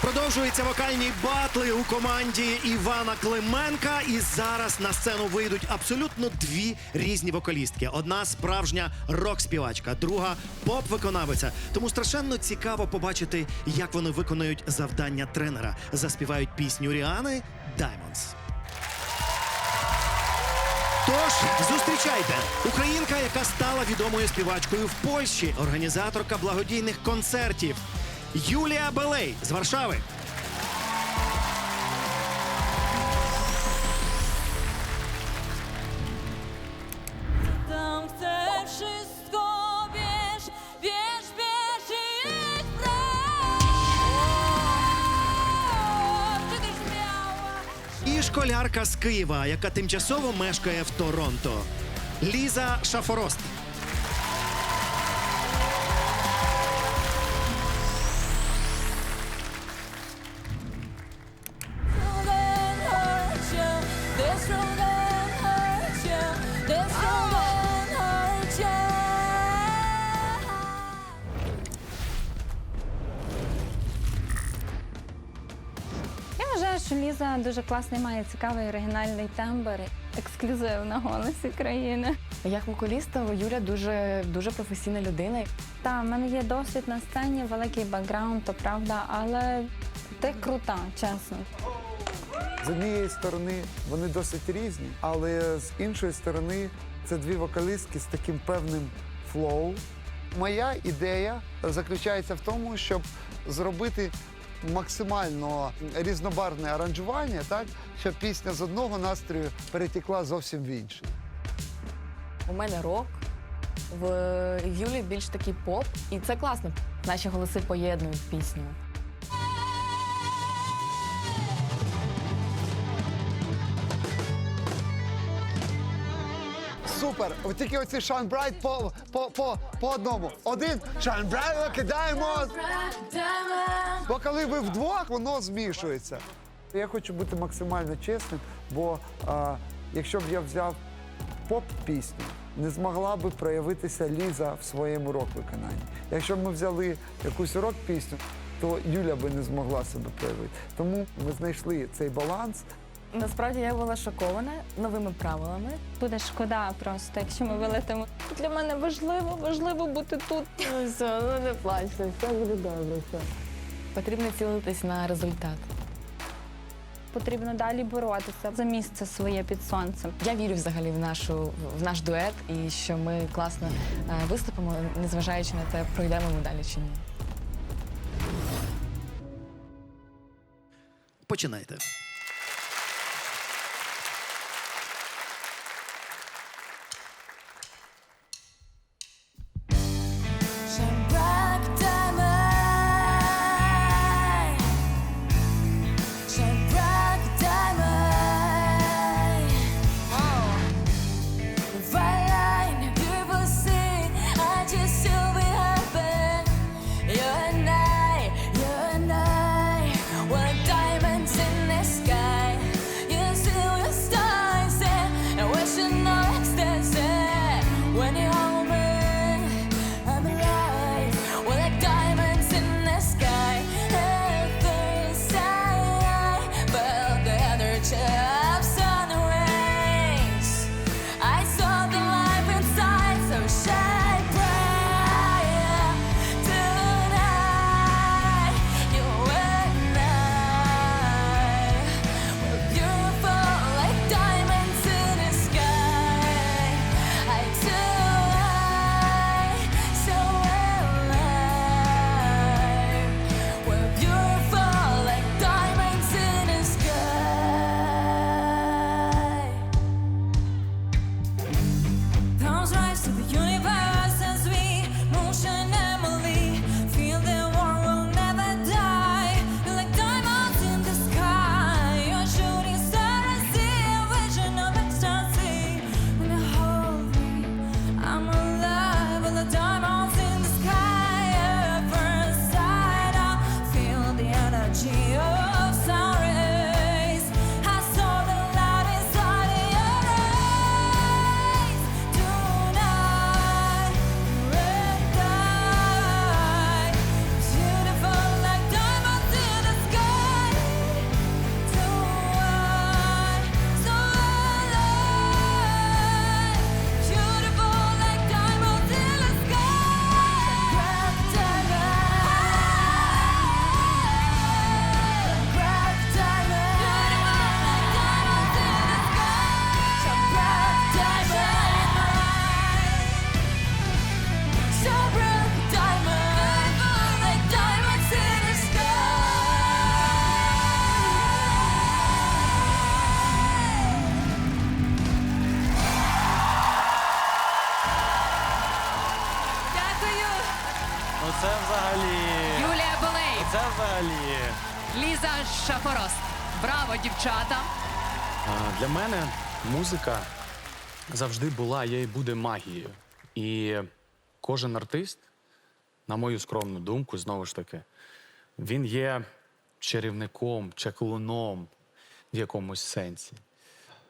Продовжуються вокальні батли у команді Івана Клименка. І зараз на сцену вийдуть абсолютно дві різні вокалістки: одна справжня рок-співачка, друга поп-виконавиця. Тому страшенно цікаво побачити, як вони виконують завдання тренера. Заспівають пісню Ріани Diamonds. Тож зустрічайте українка, яка стала відомою співачкою в Польщі, організаторка благодійних концертів. Юлія Белей з Варшави. Tam chcę wszystko, wiesz, wiesz, wiesz i ich. Czy też miała І школярка з Києва, яка тимчасово мешкає в Торонто. Ліза Шафорост. Що Ліза дуже класний, має цікавий оригінальний тембр, ексклюзив на голосі країни. Як вокаліста, Юля дуже дуже професійна людина. Та в мене є досвід на сцені, великий бекграунд, то правда, але ти крута, чесно. З однієї сторони вони досить різні, але з іншої сторони це дві вокалістки з таким певним флоу. Моя ідея заключається в тому, щоб зробити максимально різнобарвне аранжування, так щоб пісня з одного настрою перетекла зовсім в інший. У мене рок, в Юлі більш такий поп, і це класно. Наші голоси поєднують пісню. Супер! Тільки оці Bright по, по, по, по одному. Один Shine Bright кидаємо. Бо коли ви вдвох, воно змішується. Я хочу бути максимально чесним, бо а, якщо б я взяв поп-пісню, не змогла би проявитися Ліза в своєму рок-виконанні. Якщо б ми взяли якусь рок-пісню, то Юля би не змогла себе проявити. Тому ми знайшли цей баланс. Насправді я була шокована новими правилами. Буде шкода просто, якщо ми вилетимо. Для мене важливо, важливо бути тут. Ну все, ну не плачте, все буде добре. Все. Потрібно цілитись на результат. Потрібно далі боротися за місце своє під сонцем. Я вірю взагалі в нашу в наш дует і що ми класно е, виступимо, незважаючи на те, пройдемо ми далі чи ні. Починайте. Це взагалі. Ліза Шапорост. Браво, дівчата! А, Для мене музика завжди була, є і буде магією. І кожен артист, на мою скромну думку, знову ж таки, він є чарівником, чаклуном в якомусь сенсі.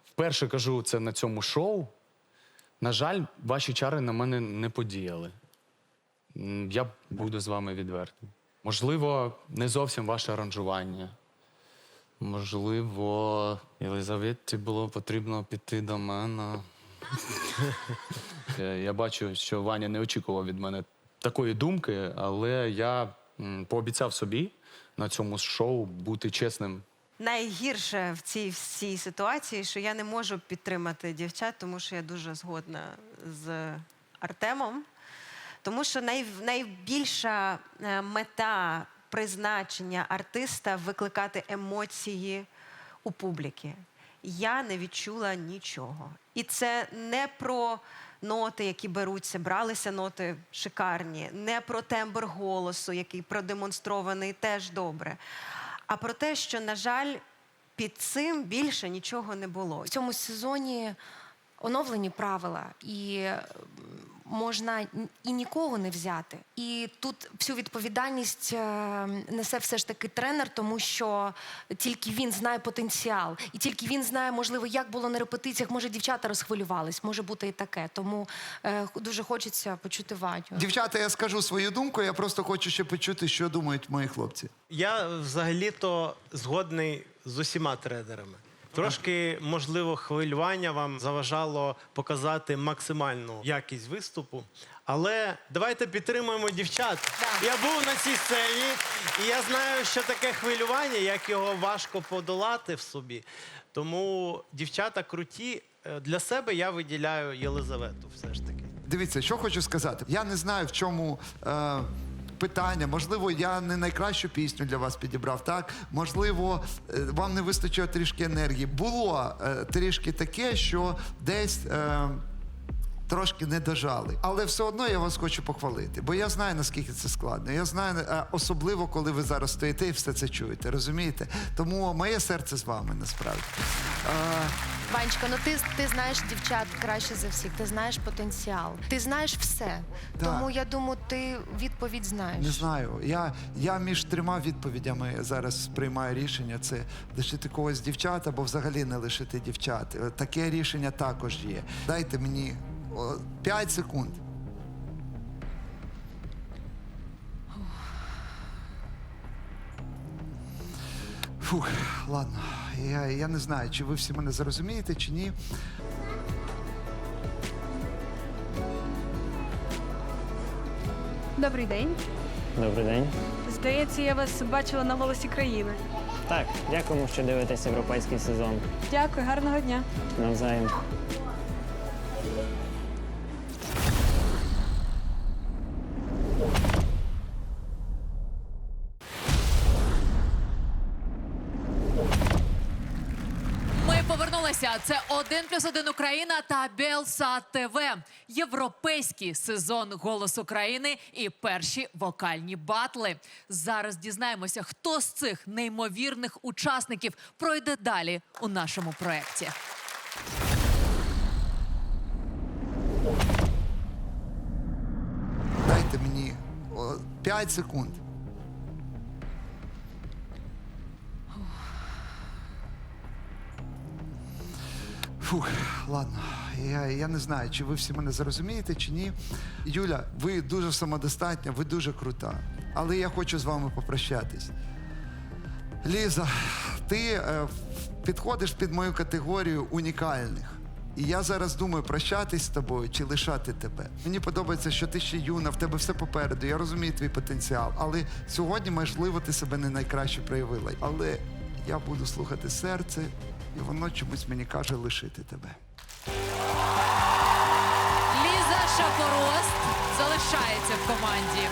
Вперше кажу це на цьому шоу. На жаль, ваші чари на мене не подіяли. Я буду з вами відвертим. Можливо, не зовсім ваше аранжування. Можливо, Єлизаветі було потрібно піти до мене. Е, Я бачу, що Ваня не очікував від мене такої думки, але я пообіцяв собі на цьому шоу бути чесним. Найгірше в цій всій ситуації, що я не можу підтримати дівчат, тому що я дуже згодна з Артемом. Тому що най, найбільша е, мета призначення артиста викликати емоції у публіки. Я не відчула нічого. І це не про ноти, які беруться, бралися ноти шикарні, не про тембр голосу, який продемонстрований теж добре, а про те, що, на жаль, під цим більше нічого не було. В цьому сезоні оновлені правила, і можна і нікого не взяти. І тут всю відповідальність е, несе все ж таки тренер, тому що тільки він знає потенціал, і тільки він знає, можливо, як було на репетиціях. Може, дівчата розхвилювались, може бути і таке. Тому е, дуже хочеться почути Ваню. Дівчата, я скажу свою думку, я просто хочу ще почути, що думають мої хлопці. Я взагалі-то згодний з усіма тренерами. Трошки, можливо, хвилювання вам заважало показати максимальну якість виступу. Але давайте підтримуємо дівчат. Я був на цій сцені, і я знаю, що таке хвилювання, як його важко подолати в собі. Тому дівчата круті. Е, Для себе я виділяю Єлизавету все ж таки. Дивіться, що хочу сказати. Я не знаю, в чому е, питання. Можливо, я не найкращу пісню для вас підібрав. Так, можливо, е, вам не вистачило трішки енергії. Було е, трішки таке, що десь. Трошки не дожали, але все одно я вас хочу похвалити, бо я знаю наскільки це складно. Я знаю, е, особливо коли ви зараз стоїте і все це чуєте, розумієте? Тому моє серце з вами насправді. Ванечка, ну ти, ти знаєш дівчат краще за всіх, ти знаєш потенціал, ти знаєш все. Так. Тому я думаю, ти відповідь знаєш. Не знаю. Я, я між трьома відповідями зараз приймаю рішення: це лишити когось дівчат або взагалі не лишити дівчат. Е, Таке рішення також є. Дайте мені 5 секунд. Фух, ладно. Я, я не знаю, чи ви всі мене зрозумієте, чи ні. Добрий день. Добрий день. Здається, я вас бачила на голосі країни. Так, дякуємо, що дивитесь європейський сезон. Дякую, гарного дня. Навзаєм. Повернулися. Це «1 плюс 1 Україна та Белса ТВ. Європейський сезон «Голос України» і перші вокальні батли. Зараз дізнаємося, хто з цих неймовірних учасників пройде далі у нашому проєкті. Дайте мені 5 секунд. Фух, ладно. Я, я не знаю, чи ви всі мене зрозумієте, чи ні. Юля, ви дуже самодостатня, ви дуже крута. Але я хочу з вами попрощатись. Ліза, ти е, підходиш під мою категорію унікальних. І я зараз думаю, прощатись з тобою чи лишати тебе. Мені подобається, що ти ще юна, в тебе все попереду. Я розумію твій потенціал. Але сьогодні, можливо, ти себе не найкраще проявила. Але я буду слухати серце, і воно чомусь мені каже лишити тебе. Ліза Шапорост залишається в команді.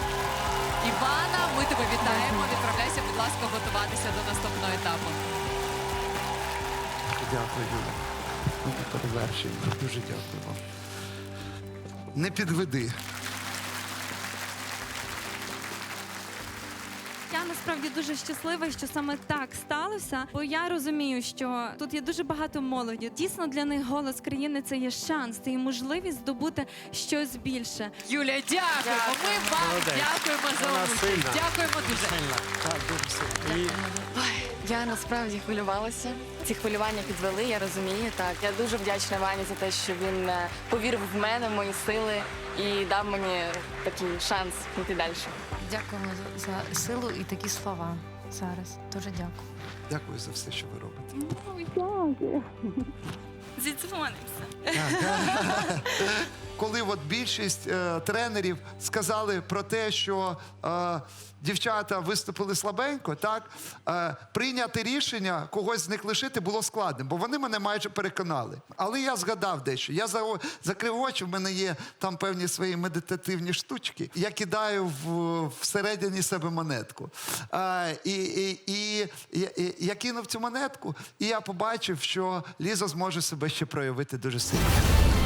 Івана, ми тебе вітаємо. Відправляйся, будь ласка, готуватися до наступного етапу. Дякую, Юля. Ну, перевершення. Дуже дякую вам. Не підведи. Насправді дуже щаслива, що саме так сталося, бо я розумію, що тут є дуже багато молоді. Дійсно, для них голос країни це є шанс, це є можливість здобути щось більше. Юлія, дякуємо. Ми вам Молодець. дякуємо за Вона участь. сильна. Дякуємо дуже. Так, дуже сильно. І Я насправді хвилювалася. Ці хвилювання підвели, я розумію. Так, я дуже вдячна Вані за те, що він е, повірив в мене, в мої сили і дав мені такий шанс йти далі. Дякуємо за, за силу і такі слова зараз. Дуже дякую. Дякую за все, що ви робите. Зідзвонимося. Коли от більшість е, тренерів сказали про те, що е, дівчата виступили слабенько, так е, прийняти рішення когось з них лишити було складним, бо вони мене майже переконали. Але я згадав дещо. Я за, закрив очі, в мене є там певні свої медитативні штучки. Я кидаю в, всередині себе монетку. Е, і, і, і, і, я кинув цю монетку, і я побачив, що Ліза зможе себе ще проявити дуже сильно.